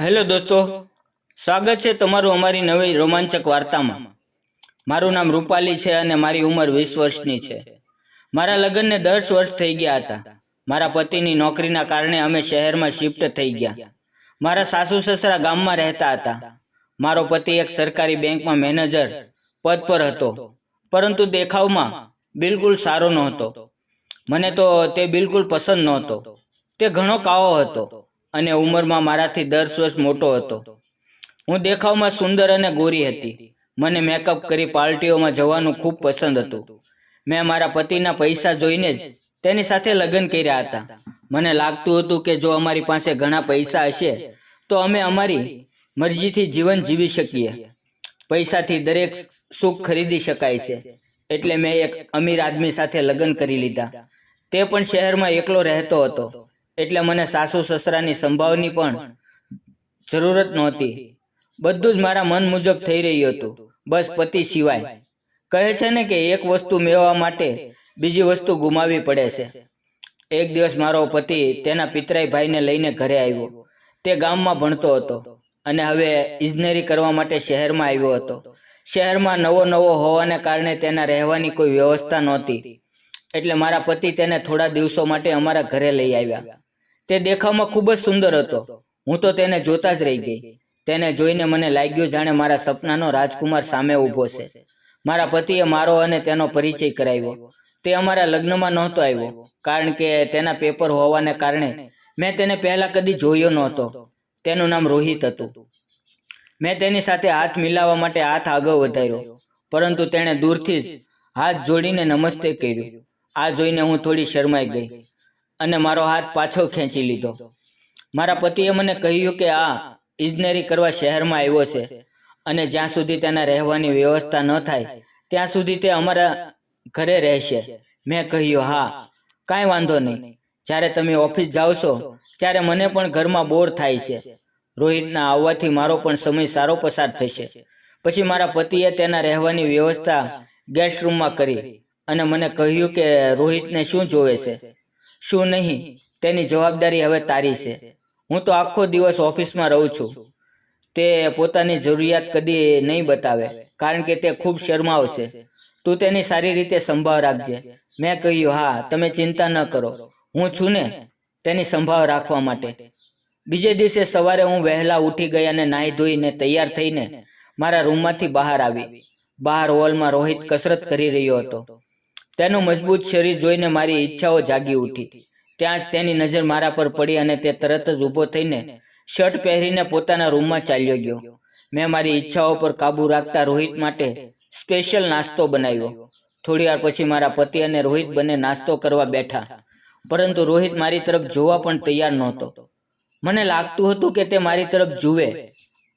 Hello દોસ્તો, સ્વાગત છે તમારું અમારી નવી રોમાંચક વાર્તામાં. મારું નામ રૂપાલી છે અને મારી ઉંમર વીસ વર્ષની છે. મારા લગ્નને દસ વર્ષ થઈ ગયા હતા. મારા પતિની નોકરીના કારણે અમે શહેરમાં શિફ્ટ થઈ ગયા. મારા સાસુ સસરા ગામમાં રહેતા હતા. મારો પતિ એક સરકારી બેંકમાં મેનેજર પદ પર હતો. પરંતુ દેખાવમાં બિલકુલ સારો નહોતો. મને તો તે બિલકુલ પસંદ નહોતો. તે ઘણો કાવો હતો. અને ઉંમરમાં મારાથી દસ વર્ષ મોટો હતો. હું દેખાવમાં સુંદર અને ગોરી હતી. મને મેકઅપ કરી પાર્ટીઓમાં જવાનું ખૂબ પસંદ હતું. મેં મારા પતિના પૈસા જોઈને જ તેની સાથે લગ્ન કર્યા હતા. મને લાગતું હતું કે જો અમારી પાસે ઘણા પૈસા હશે, તો અમે અમારી મરજીથી જીવન જીવી શકીએ. પૈસાથી દરેક સુખ ખરીદી શકાય છે. એટલે મેં એક અમીર આદમી સાથે લગ્ન કરી લીધા. તે પણ શહેરમાં એકલો રહેતો હતો. એટલે મને સાસુ સસરાની સંભાવની પણ જરૂરત નહોતી. બધું જ મારા મન મુજબ થઈ રહ્યું હતું. બસ પતિ સિવાય. કહે છે ને કે એક વસ્તુ મેળવવા માટે બીજી વસ્તુ ગુમાવી પડે છે. એક દિવસ મારો પતિ તેના પિતરાઈ ભાઈને લઈને ઘરે આવ્યો. તે ગામમાં ભણતો હતો અને હવે ઇજનેરી કરવા માટે શહેરમાં આવ્યો હતો. શહેરમાં નવો નવો હોવાને કારણે તેના રહેવાની કોઈ વ્યવસ્થા નહોતી. એટલે મારા પતિ તેને થોડા દિવસો માટે અમારા ઘરે લઈ આવ્યા. તે દેખાવમાં ખૂબ જ સુંદર હતો. હું તો તેને જોતા જ રહી ગઈ. તેને જોઈને મને લાગ્યું, જાણે મારા સપનાનો રાજકુમાર સામે ઊભો છે. મારા પતિએ મારો અને તેનો પરિચય કરાવ્યો. તે અમારા લગ્નમાં નહોતો આવ્યો, કારણ કે તેના પેપર હોવાને કારણે મેં તેને પહેલા કદી જોયો નહોતો. તેનું નામ રોહિત હતું. મેં તેની સાથે હાથ મિલાવવા માટે હાથ આગળ વધાર્યો, પરંતુ તેણે દૂરથી જ હાથ જોડીને નમસ્તે કર્યું. આ જોઈને હું થોડી શરમાઈ ગઈ. અને મારો હાથ પાછો ખેંચી લીધો. મારા પતિએ મને કહ્યું કે આ ઇજનેરી કરવા શહેરમાં આવ્યો છે અને જ્યાં સુધી તેના રહેવાની વ્યવસ્થા ન થાય, ત્યાં સુધી તે અમારા ઘરે રહેશે. મેં કહ્યું, હા, કાંઈ વાંધો નહીં. જ્યારે તમે ઓફિસ જાઓ છો, ત્યારે મને પણ ઘરમાં બોર થાય છે. રોહિતના આવવાથી મારો પણ સમય સારો પસાર થશે. પછી મારા પતિએ તેના રહેવાની વ્યવસ્થા ગેસ્ટ રૂમમાં કરી અને મને કહ્યું કે રોહિતને શું જોવે છે? શું નહીં? તેની જવાબદારી હવે તારી છે. હું તો આખો દિવસ ઓફિસમાં રહું છું. તે પોતાની જરૂરિયાત કદી નહીં બતાવે, કારણ કે તે ખૂબ શરમાવ છે. તું તેની સારી રીતે સંભાળ રાખજે. મેં કહ્યું, હા, તમે ચિંતા ન કરો. હું છું ને તેની સંભાળ રાખવા માટે. બીજે દિવસે સવારે હું વહેલા ઉઠી ગઈ અને નાહી ધોઈને તૈયાર થઈને મારા રૂમમાંથી બહાર આવી. બહાર હોલમાં રોહિત કસરત કરી રહ્યો હતો. તેનું મજબૂત શરીર જોઈને મારી ઈચ્છાઓ જાગી ઉઠી. ત્યાં તેની નજર મારા પર પડી અને તે તરત જ ઊભો થઈને શર્ટ પહેરીને પોતાના રૂમમાં ચાલ્યો ગયો. મેં મારી ઈચ્છાઓ પર કાબૂ રાખતા રોહિત માટે સ્પેશિયલ નાસ્તો બનાવ્યો. થોડી વાર પછી મારા પતિ અને રોહિત બંને નાસ્તો કરવા બેઠા. પરંતુ રોહિત મારી તરફ જોવા પણ તૈયાર નહોતો. મને લાગતું હતું કે તે મારી તરફ જુએ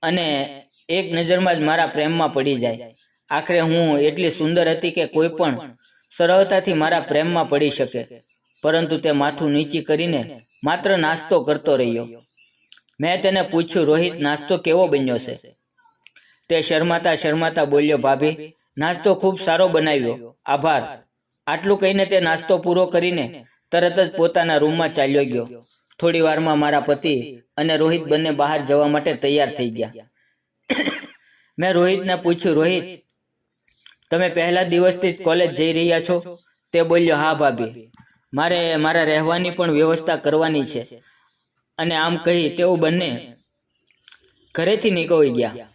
અને એક નજરમાં જ મારા પ્રેમમાં પડી જાય. આખરે હું એટલી સુંદર હતી કે કોઈ પણ સરળતાથી મારા પ્રેમમાં પડી શકે, પરંતુ તે માથું નીચી કરીને માત્ર નાસ્તો કરતો રહ્યો. મેં તેને પૂછ્યું, રોહિત, નાસ્તો કેવો બન્યો છે? તે શરમાતા શરમાતા બોલ્યો, ભાભી, નાસ્તો ખૂબ સારો બનાવ્યો. આભાર. આટલું કહીને તે નાસ્તો પૂરો કરીને તરત જ પોતાના રૂમમાં ચાલ્યો ગયો. થોડી વારમાં મારા પતિ અને રોહિત બંને બહાર જવા માટે તૈયાર થઈ ગયા. મેં રોહિતને પૂછ્યું, રોહિત તમે પહેલા દિવસથી જ કોલેજ જઈ રહ્યા છો? તે બોલ્યો, હા, ભાભી. મારે, મારા રહેવાની પણ વ્યવસ્થા કરવાની છે. અને આમ કહી તેઓ બંને ઘરેથી નીકળી ગયા.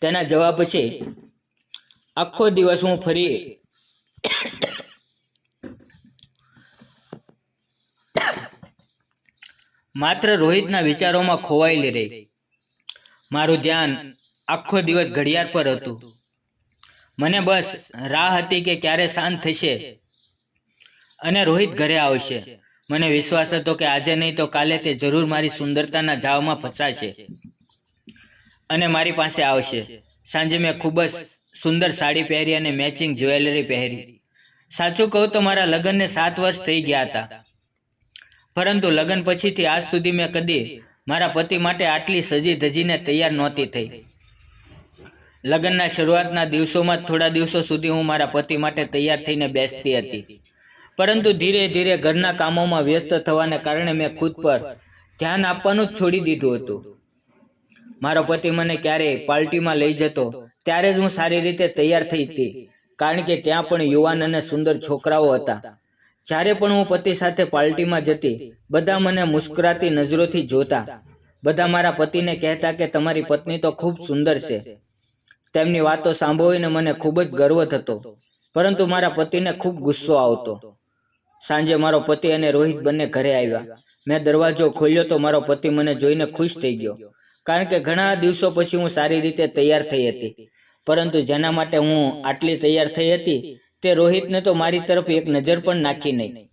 તેના જવાબ પછી આખો દિવસ હું ફરી માત્ર રોહિતના વિચારોમાં ખોવાયેલી રહી. મારું ધ્યાન આખો દિવસ ઘડિયાળ પર હતું. મને બસ રાહ હતી કે ક્યારે શાંત થશે. અને રોહિત ઘરે આવશે. મને વિશ્વાસ હતો કે આજે નહીં તો કાલે તે જરૂર મારી સુંદરતાના જાવમાં ફસાશે. અને મારી પાસે આવશે. સાંજે મેં ખૂબ જ સુંદર સાડી પહેરી અને મેચિંગ જ્વેલરી પહેરી. સાચું કહું તો મારા લગ્નને સાત વર્ષ થઈ ગયા હતા. પરંતુ લગ્ન પછીથી આજ સુધી મેં કદી મારા પતિ માટે આટલી સજી ધજીને તૈયાર નહોતી થઈ. લગ્નના શરૂઆતના દિવસોમાં થોડા દિવસો સુધી હું મારા પતિ માટે તૈયાર થઈને બેસતી હતી. પરંતુ ધીરે ધીરે ઘરના કામોમાં વ્યસ્ત થવાને કારણે મેં ખુદ પર ધ્યાન આપવાનું જ છોડી દીધું હતું. મારો પતિ મને ક્યારેય પાર્ટીમાં લઈ જતો ત્યારે જ હું સારી રીતે તૈયાર થઈ હતી, કારણ કે ત્યાં પણ યુવાન અને સુંદર છોકરાઓ હતા. જ્યારે પણ હું પતિ સાથે પાર્ટીમાં જતી, બધા મને મુસ્કરાતી નજરોથી જોતા. બધા મારા પતિને કહેતા કે તમારી પત્ની તો ખૂબ સુંદર છે. તેમની વાતો સાંભળીને મને ખૂબ જ ગર્વ થતો. પરંતુ મારા પતિને ખૂબ ગુસ્સો આવતો. સાંજે મારો પતિ અને રોહિત બંને ઘરે આવ્યા. મેં દરવાજો ખોલ્યો તો મારો પતિ મને જોઈને ખુશ થઈ ગયો. કારણ કે ઘણા દિવસો પછી હું સારી રીતે તૈયાર થઈ હતી. પરંતુ જેના માટે હું આટલી તૈયાર થઈ હતી, તે રોહિતને તો મારી તરફ એક નજર પણ નાખી નહીં.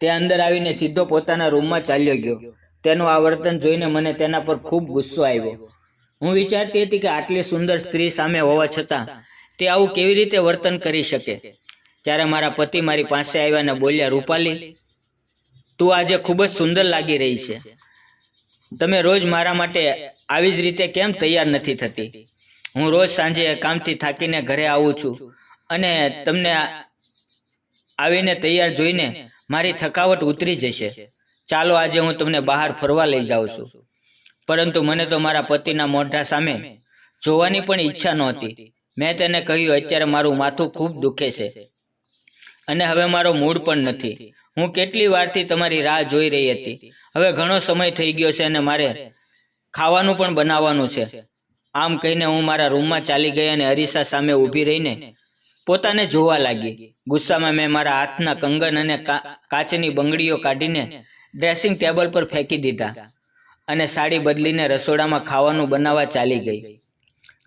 તે અંદર આવીને સીધો પોતાના રૂમમાં ચાલ્યો ગયો. તેનું આ વર્તન જોઈને મને તેના પર ખૂબ ગુસ્સો આવ્યો. હું વિચારતી હતી કે આટલી સુંદર સ્ત્રી સામે હોવા છતાં તે આવું કેવી રીતે વર્તન કરી શકે? ત્યારે મારા પતિ મારી પાસે આવ્યા અને બોલ્યા, રૂપાલી, તું આજે ખૂબ જ સુંદર લાગી રહી છે. તમે રોજ મારા માટે આવી જ રીતે કેમ તૈયાર નથી થતી? હું રોજ સાંજે કામથી થાકીને ઘરે આવું છું અને તમને આવીને તૈયાર જોઈને મારી થકાવટ ઉતરી જશે. ચાલો, આજે હું તમને બહાર ફરવા લઈ જાઉં છું. પરંતુ મને તો મારા પતિના મોઢા સામે જોવાની પણ ઈચ્છા નહોતી. મેં તેને કહ્યું, અત્યારે મારું માથું ખૂબ દુખે છે અને હવે મારો મૂડ પણ નથી. હું કેટલી વારથી તમારી રાહ જોઈ રહી હતી. હવે ઘણો સમય થઈ ગયો છે અને મારે ખાવાનું પણ બનાવવાનું છે. આમ કહીને હું મારા રૂમમાં ચાલી ગઈ અને અરીસા સામે ઊભી રહીને પોતાને જોવા લાગી. ગુસ્સામાં મેં મારા હાથના કંગન અને કાચની બંગડીઓ કાઢીને ડ્રેસિંગ ટેબલ પર ફેંકી દીધા. અને સાડી બદલીને રસોડામાં ખાવાનું બનાવવા ચાલી ગઈ.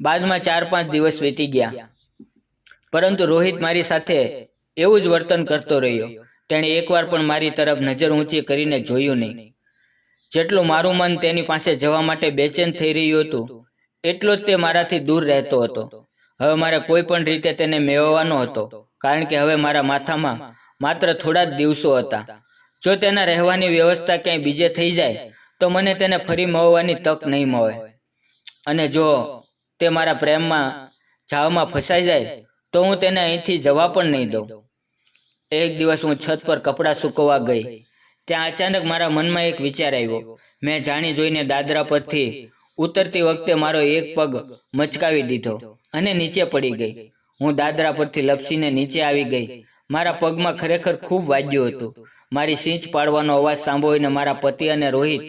બાદમાં ચાર પાંચ દિવસ વીતી ગયા. પરંતુ રોહિત મારી સાથે એવું જ વર્તન કરતો રહ્યો. તેણે એકવાર પણ મારી તરફ નજર ઊંચી કરીને જોયું નહીં. જેટલું મારું મન તેની પાસે જવા માટે બેચેન થઈ રહ્યું હતું, એટલો જ તે મારાથી દૂર રહેતો હતો. હવે મારે કોઈ પણ રીતે તેને મેળવવાનો હતો, કારણ કે હવે મારા માથામાં માત્ર થોડા જ દિવસો હતા. જો તેના રહેવાની વ્યવસ્થા ક્યાંય બીજે થઈ જાય તો મને તેને ફરી મળવાની તક નહીં મળે. અને જો તે મારા પ્રેમમાં જાવમાં ફસાઈ જાય, તો હું તેને અહીંથી જવા પણ નહીં દઉં. એક દિવસ હું છત પર કપડાં સૂકવવા ગઈ. ત્યાં અચાનક મારા મનમાં એક વિચાર આવ્યો. મેં જાણી જોઈને દાદરા પરથી ઉતરતી વખતે મારો એક પગ મચકાવી દીધો અને નીચે પડી ગઈ. હું દાદરા પરથી લપસીને નીચે આવી ગઈ. મારા પગમાં ખરેખર ખૂબ વાગ્યું હતું. મારી સિંચ પાડવાનો અવાજ સાંભળીને મારા પતિ અને રોહિત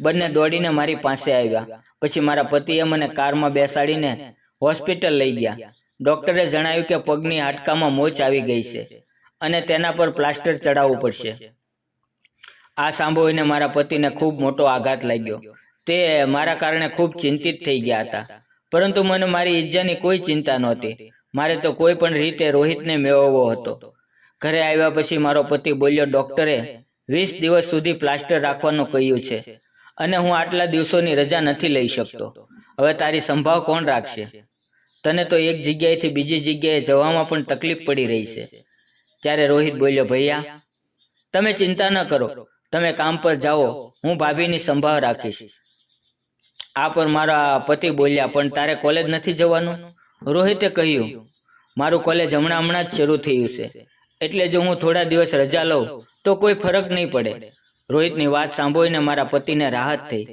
બંને દોડીને મારી પાસે આવ્યા. પછી મારા પતિએ મને કારમાં બેસાડીને હોસ્પિટલ લઈ ગયા. ડોક્ટરે જણાવ્યું કે પગની હાડકામાં મોચ આવી ગઈ છે અને તેના પર પ્લાસ્ટર ચડાવવું પડશે. આ સાંભળીને મારા પતિને ખૂબ મોટો આઘાત લાગ્યો. તે મારા કારણે ખૂબ ચિંતિત થઈ ગયા હતા. પરંતુ મને મારી ઈજાની કોઈ ચિંતા નહોતી. મારે તો કોઈ પણ રીતે રોહિતને મેળવવો હતો. ઘરે આવ્યા પછી મારો પતિ બોલ્યો, ડોક્ટરે, વીસ દિવસ સુધી પ્લાસ્ટર રાખવાનું કહ્યું છે અને હું આટલા દિવસોની રજા નથી લઈ શકતો. હવે તારી સંભાળ કોણ રાખશે? તને તો એક જગ્યાએથી બીજી જગ્યાએ જવામાં પણ તકલીફ પડી રહી છે. ત્યારે રોહિત બોલ્યો, ભૈયા, તમે ચિંતા ન કરો. તમે કામ પર જાઓ. હું ભાભીની સંભાળ રાખીશ. આ પર મારા પતિ બોલ્યા, પણ તારે કોલેજ નથી જવાનું? રોહિતે કહ્યું, મારું કોલેજ હમણાં હમણાં જ શરૂ થયું છે. એટલે જો હું થોડા દિવસ રજા લઉં, તો કોઈ ફરક નહીં પડે. રોહિતની વાત સાંભળીને મારા પતિને રાહત થઈ.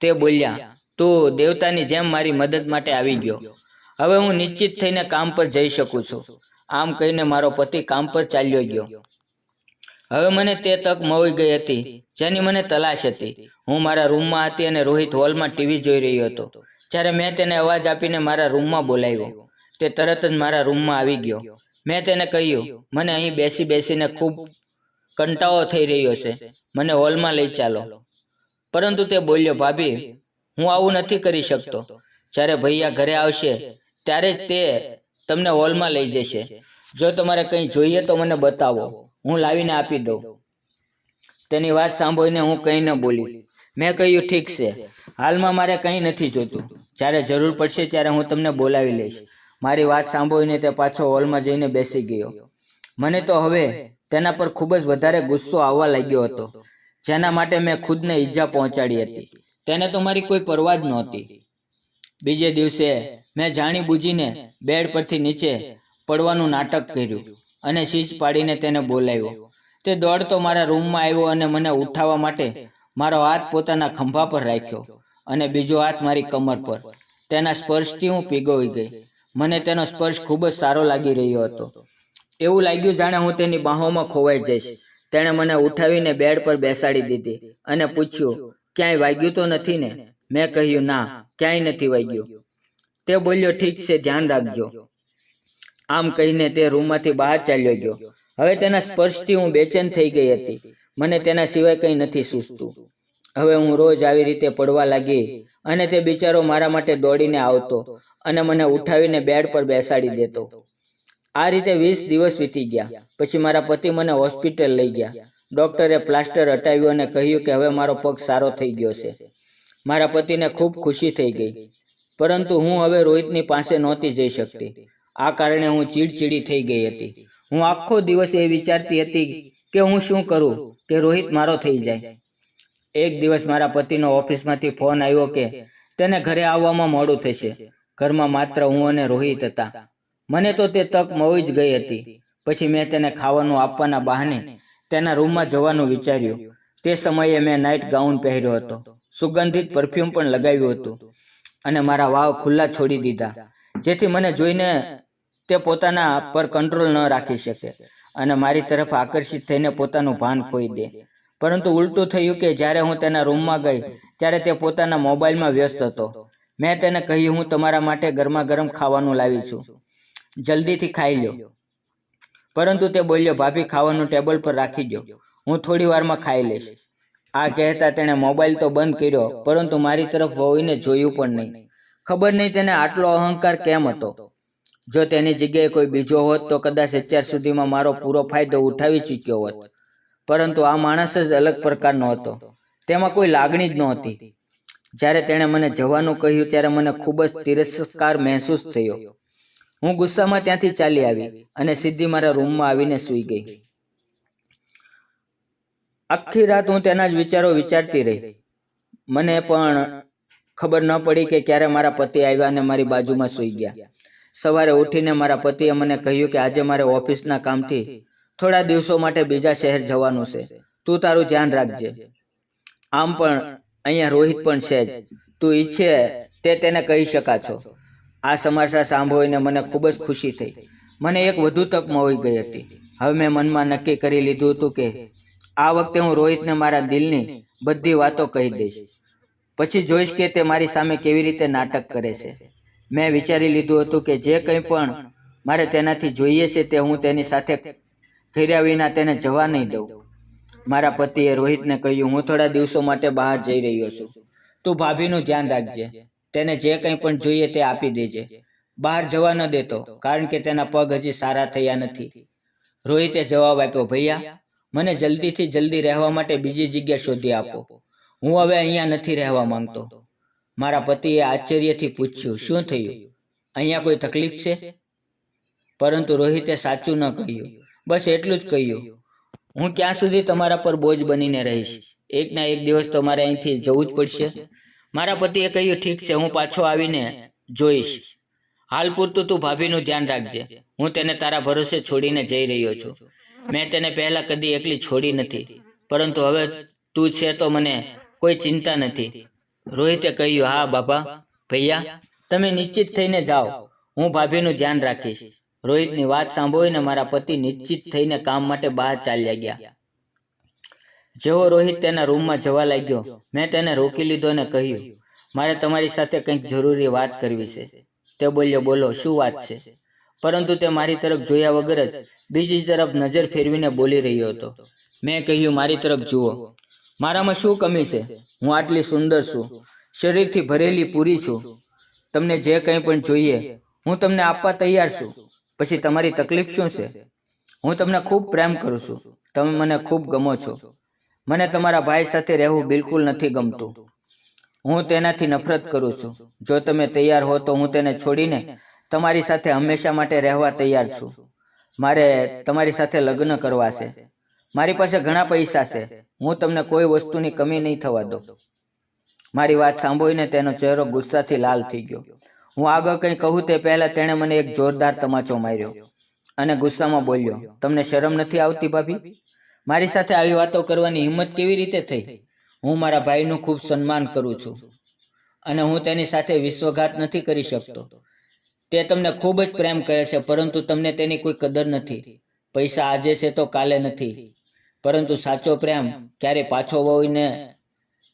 તે બોલ્યા, તું દેવતાની જેમ મારી મદદ માટે આવી ગયો. હવે હું નિશ્ચિત થઈને કામ પર જઈ શકું છું. આમ કહીને મારો પતિ કામ પર ચાલ્યો ગયો. હવે મને તે તક મળી ગઈ હતી, જેની મને તલાશ હતી. હું મારા રૂમમાં હતી અને રોહિત હોલમાં ટીવી જોઈ રહ્યો હતો. જ્યારે મેં તેને અવાજ આપીને મારા રૂમમાં બોલાવ્યો, તે તરત જ મારા રૂમમાં આવી ગયો. મેં તેને કહ્યું, મને અહીં બેસી બેસીને ખૂબ કંટાળો થઈ રહ્યો છે. મને હોલમાં લઈ ચાલો. પરંતુ તે બોલ્યો, ભાભી, હું આવું નથી કરી શકતો. જ્યારે ભૈયા ઘરે આવશે, ત્યારે જ તે તમને હોલમાં લઈ જશે. જો તમારે કંઈ જોઈએ તો મને બતાવો. હું લાવીને આપી દઉં. તેની વાત સાંભળીને હું કંઈ ન બોલી. મેં કહ્યું, ઠીક છે. હાલમાં મારે કંઈ નથી જોતું. જ્યારે જરૂર પડશે ત્યારે હું તમને બોલાવી લઈશ. મારી વાત સાંભળીને તે પાછો હોલમાં જઈને બેસી ગયો. મને તો હવે તેના પર ખૂબ જ વધારે ગુસ્સો આવવા લાગ્યો હતો, જેના માટે મેં ખુદને ઈજા પહોંચાડી હતી. તેને તો મારી કોઈ પરવા જ નહોતી. બીજે દિવસે મેં જાણી બૂજીને બેડ પરથી નીચે પડવાનું નાટક કર્યું અને સીજ પાડીને તેને બોલાવ્યો. તે દોડતો મારા રૂમમાં આવ્યો અને મને ઉઠાવવા માટે મારો હાથ પોતાના ખંભા પર રાખ્યો અને બીજો હાથ મારી કમર પર. તેના સ્પર્શથી હું પીગોઈ ગઈ. મને તેનો સ્પર્શ ખૂબ જ સારો લાગી રહ્યો હતો. એવું લાગ્યું જાણે હું તેની બાહોમાં ખોવાઈ જઈશ. તેણે મને ઉઠાવીને બેડ પર બેસાડી દીધી અને પૂછ્યું, ક્યાંય વાગ્યું તો નથી ને? મેં કહ્યું, ના, ક્યાંય નથી વાગ્યું. તે બોલ્યો, ઠીક છે, ધ્યાન રાખજો. આમ કહીને તે રૂમમાંથી બહાર ચાલ્યો ગયો. હવે તેના સ્પર્શથી હું બેચેન થઈ ગઈ હતી. મને તેના સિવાય કંઈ નથી સૂઝતું. હવે હું રોજ આવી રીતે પડવા લાગી અને તે બિચારો મારા માટે દોડીને આવતો. અને મને ઉઠાવીને બેડ પર બેસાડી દેતો. આ રીતે વીસ દિવસ વીતી ગયા. પછી મારા પતિ મને હોસ્પિટલ લઈ ગયા. ડોક્ટરે પ્લાસ્ટર હટાવ્યું અને કહ્યું કે હવે મારો પગ સારો થઈ ગયો છે. મારા પતિને ખૂબ ખુશી થઈ ગઈ. પરંતુ હું હવે રોહિતની પાસે નહોતી જઈ શકતી. આ કારણે હું ચીડચીડી થઈ ગઈ હતી. હું આખો દિવસ એ વિચારતી હતી કે હું શું કરું, કે રોહિત મારો થઈ જાય. એક દિવસ મારા પતિનો ઓફિસમાંથી ફોન આવ્યો કે તેને ઘરે આવવામાં મોડું થશે. ઘરમાં માત્ર હું અને રોહિત હતા. મને તો તે તક મળી જ ગઈ હતી. પછી મેં તેને ખાવાનું આપવાના બહાને તેના રૂમમાં જવાનું વિચાર્યું. તે સમયે મેં નાઇટ ગાઉન પહેર્યો હતો. સુગંધિત પરફ્યુમ પણ લગાવ્યું હતું. અને મારા વાવ ખુલ્લા છોડી દીધા. જેથી મને જોઈને તે પોતાના પર કંટ્રોલ ન રાખી શકે. અને મારી તરફ આકર્ષિત થઈને પોતાનું ભાન ખોઈ દે. પરંતુ ઉલટું થયું કે જ્યારે હું તેના રૂમમાં ગઈ, ત્યારે તે પોતાના મોબાઈલમાં વ્યસ્ત હતો. મેં તેને કહ્યું, હું તમારા માટે ગરમા ગરમ ખાવાનું લાવી છું. જલ્દીથી ખાઈ લો પરંતુ તે બોલ્યો, ભાભી, ખાવાનું ટેબલ પર રાખી દો હું થોડી વારમાં ખાઈ લઈશ. આ કહેતા તેણે મોબાઈલ તો બંધ કર્યો, પરંતુ મારી તરફ વહુને જોયું પણ નહીં. ખબર નહીં તેને આટલો અહંકાર કેમ હતો. જો તેની જગ્યાએ કોઈ બીજો હોત, તો કદાચ અત્યાર સુધીમાં મારો પૂરો ફાયદો ઉઠાવી ચૂક્યો હોત. પરંતુ આ માણસ જ અલગ પ્રકારનો હતો. તેમાં કોઈ લાગણી જ નહોતી. જ્યારે તેણે મને જવાનું કહ્યું ત્યારે મને ખૂબ જ તિરસ્કાર મહેસૂસ થયો. હું ગુસ્સામાં ત્યાંથી ચાલી આવી અને સીધી મારા રૂમમાં આવીને સૂઈ ગઈ. આખી રાત હું તેના જ વિચારો વિચારતી રહી. મને પણ ખબર ન પડી કે ક્યારે મારા પતિ આવ્યા અને મારી બાજુમાં સૂઈ ગયા. સવારે ઉઠીને મારા પતિએ મને કહ્યું કે આજે મારે ઓફિસના કામથી થોડા દિવસો માટે બીજા શહેર જવાનું છે. તું તારું ધ્યાન રાખજે. આમ પણ અહીંયા રોહિત પણ છે જ. તું ઈચ્છે તે તેને કહી શકા છો. આ સમાચાર સાંભળીને મને ખૂબ જ ખુશી થઈ. મને એક વધુ તક મળી ગઈ હતી. હવે મેં મનમાં નક્કી કરી લીધું હતું કે આ વખતે હું રોહિતને મારા દિલની બધી વાતો કહી દઈશ. પછી જોઈશ કે તે મારી સામે કેવી રીતે નાટક કરે છે. મેં વિચારી લીધું હતું કે જે કંઈ પણ મારે તેનાથી જોઈએ છે તે હું તેની સાથે કર્યા વિના તેને જવા નહીં દઉં. મારા પતિએ રોહિતને કહ્યું, હું થોડા દિવસો માટે બહાર જઈ રહ્યો છું. તું ભાભીનું ધ્યાન રાખજે. તેને જે કંઈ પણ જોઈએ તે આપી દેજે. બહાર જવા ન દેતો, કારણ કે તેના પગ હજી સારા થયા નથી. રોહિતે જવાબ આપ્યો, ભૈયા, મને જલ્દીથી જલ્દી રહેવા માટે બીજી જગ્યા શોધી આપો. હું હવે અહીંયા નથી રહેવા માંગતો. મારા પતિએ આશ્ચર્યથી પૂછ્યું, શું થયું? અહીંયા કોઈ તકલીફ છે? પરંતુ રોહિતે સાચું ન કહ્યું. બસ એટલું જ કહ્યું હું ક્યાં સુધી તમારા પર બોજ બનીને રહીશ. એકના એક દિવસ તો મારે અહીંથી જવું જ પડશે. મારા પતિએ કહ્યું, ઠીક છે, હું પાછો આવીને જોઈશ. હાલ પૂરતું તું ભાભીનું ધ્યાન રાખજે. હું તેને તારા ભરોસે છોડીને જઈ રહ્યો છું. મેં તેને પહેલા કદી એકલી છોડી નથી. પરંતુ હવે તું છે તો મને કોઈ ચિંતા નથી. રોહિતે કહ્યું, હા બાપા, ભૈયા, તમે નિશ્ચિત થઈને જાઓ. હું ભાભીનું ધ્યાન રાખીશ. રોહિતની વાત સાંભળીને મારા પતિ નિશ્ચિત થઈને કામ માટે બહાર ચાલ્યા ગયા. જેવો રોહિત તેના રૂમમાં જવા લાગ્યો, મેં તેને રોકી લીધો અને કહ્યું, મારે તમારી સાથે કંઈક જરૂરી વાત કરવી છે. તે બોલ્યો, બોલો, શું વાત છે? પરંતુ તે મારી તરફ જોયા વગર જ બીજી તરફ નજર ફેરવીને બોલી રહ્યો હતો. મેં કહ્યું, મારી તરફ જુઓ, મારામાં શું કમી છે? હું આટલી સુંદર છું, શરીરથી ભરેલી પૂરી છું. તમને જે કંઈ પણ જોઈએ, હું તમને આપવા તૈયાર છું. પછી તમારી તકલીફ શું છે? હું તમને ખૂબ પ્રેમ કરું છું. તમે મને ખૂબ ગમો છો. મને તમારા ભાઈ સાથે રહેવું બિલકુલ નથી ગમતું. હું તેનાથી નફરત કરું છું. જો તમે તૈયાર હો તો હું તેને છોડીને તમારી સાથે હંમેશા માટે રહેવા તૈયાર છું. મારે તમારી સાથે લગ્ન કરવા છે. મારી પાસે ઘણા પૈસા છે. હું તમને કોઈ વસ્તુની કમી નહીં થવા દઉં. મારી વાત સાંભળીને તેનો ચહેરો ગુસ્સાથી લાલ થઈ ગયો. હું આગળ કંઈ કહું તે પહેલા તેણે મને એક જોરદાર તમાચો માર્યો અને ગુસ્સામાં બોલ્યો, તમને શરમ નથી આવતી, ભાભી? મારી સાથે આવી વાતો કરવાની હિંમત કેવી રીતે થઈ? હું મારા ભાઈનું ખૂબ સન્માન કરું છું અને હું તેની સાથે વિશ્વઘાત નથી કરી શકતો. તે તમને ખૂબ જ પ્રેમ કરે છે, પરંતુ તમને તેની કોઈ કદર નથી. પૈસા આજે છે તો કાલે નથી. પરંતુ સાચો પ્રેમ ક્યારે પાછો વહીને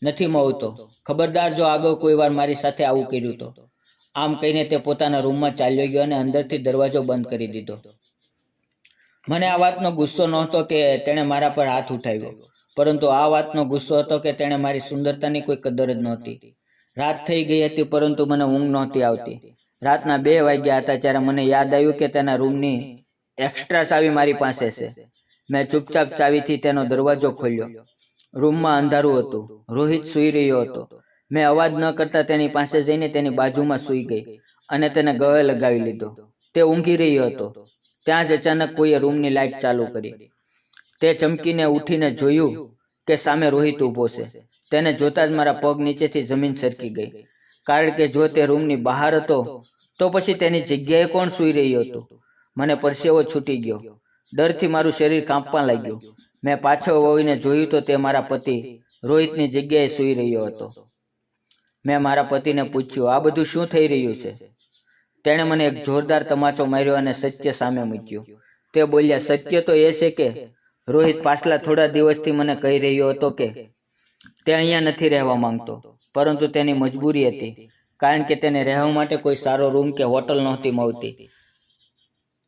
નથી મળતો. ખબરદાર જો આગળ કોઈ વાર મારી સાથે આવું કર્યું તો. આમ કહીને તે પોતાના રૂમમાં ચાલ્યો ગયો અને અંદરથી દરવાજો બંધ કરી દીધો. મને આ વાતનો ગુસ્સો નહોતો કે તેણે મારા પર હાથ ઉઠાવ્યો. પરંતુ આ વાતનો ગુસ્સો હતો કે તેણે મારી સુંદરતાની કોઈ કદર જ નહોતી. રાત થઈ ગઈ હતી, પરંતુ મને ઊંઘ નહોતી આવતી. રાતના બે વાગ્યા હતા ત્યારે મને યાદ આવ્યું કે તેના રૂમની એક્સ્ટ્રા ચાવી મારી પાસે છે. મેં ચૂપચાપ ચાવીથી તેનો દરવાજો ખોલ્યો. રૂમમાં અંધારું હતું. રોહિત સૂઈ રહ્યો હતો. મેં અવાજ ન કરતા તેની પાસે જઈને તેની બાજુમાં સૂઈ ગઈ અને તેને ગળે લગાવી લીધો. તે ઊંઘી રહ્યો હતો. ત્યાં જ અચાનક કોઈએ રૂમની લાઇટ ચાલુ કરી. તે ચમકીને ઉઠીને જોયું કે સામે રોહિત ઊભો છે. તેને જોતા જ મારા પગ નીચેથી જમીન સરકી ગઈ. કારણ કે જો તે રૂમની બહાર હતો, તો પછી તેની જગ્યાએ કોણ સૂઈ રહ્યું હતું? મને પરસેવો છૂટી ગયો. ડરથી મારું શરીર કાંપવા લાગ્યું. મેં પાછળ વળીને જોયું તો તે મારા પતિ રોહિતની જગ્યાએ સૂઈ રહ્યો હતો. મેં મારા પતિને પૂછ્યું, આ બધું શું થઈ રહ્યું છે? તેણે મને એક જોરદાર તમાચો માર્યો અને સત્ય સામે મૂક્યું. તે બોલ્યા, સત્ય તો એ છે કે રોહિત પાછલા થોડા દિવસથી મને કહી રહ્યો હતો કે તે અહીંયા નથી રહેવા માંગતો, પરંતુ તેની મજબૂરી હતી, કારણ કે તેને રહેવા માટે કોઈ સારો રૂમ કે હોટલ નહોતી મળતી.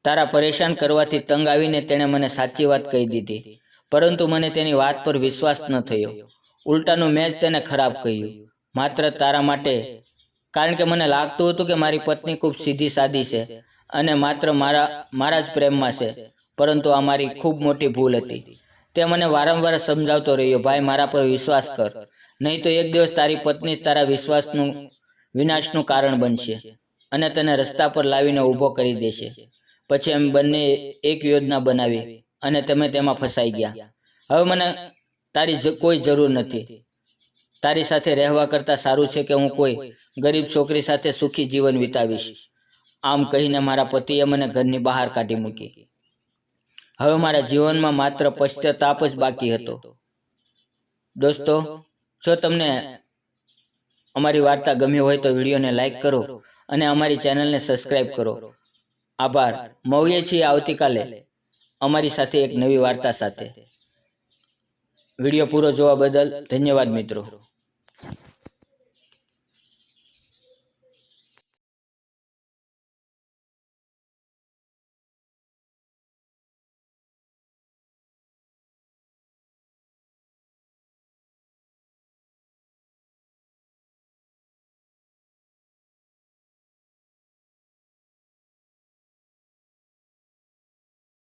તારા પરેશાન કરવાથી તંગ આવીને તેણે મને સાચી વાત કહી દીધી, પરંતુ મને તેની વાત પર વિશ્વાસ ન થયો. ઉલટાનું મેં જ તેને ખરાબ કહ્યું. માત્ર તારા માટે. કારણ કે મને લાગતું હતું કે મારી પત્ની ખૂબ સીધી સાદી છે અને માત્ર મારા મારા જ પ્રેમમાં છે. પરંતુ આ મારી ખૂબ મોટી ભૂલ હતી. તે મને વારંવાર સમજાવતો રહ્યો, ભાઈ, મારા પર વિશ્વાસ કર. નહીં તો એક દિવસ તારી પત્ની તારા વિશ્વાસનું, વિનાશનું કારણ બનશે અને તને રસ્તા પર લાવીને ઊભો કરી દેશે. પછી અમે બંને એક યોજના બનાવી અને તમે તેમાં ફસાઈ ગયા. હવે મને તારી કોઈ જરૂર નથી. તારી સાથે રહેવા કરતાં સારું છે કે હું કોઈ ગરીબ છોકરી સાથે સુખી જીવન વિતાવીશ? આમ કહીને મારા પતિએ મને ઘરની બહાર કાઢી મૂકી. હવે મારા જીવનમાં માત્ર પશ્ચાતાપ જ બાકી હતો. દોસ્તો, જો તમને અમારી વાર્તા ગમી હોય તો વિડીયોને લાઇક કરો અને અમારી ચેનલને સબસ્ક્રાઈબ કરો. આભાર. મળીએ છીએ આવતીકાલે અમારી સાથે એક નવી વાર્તા સાથે. વીડિયો પૂરો જોવા બદલ ધન્યવાદ મિત્રો.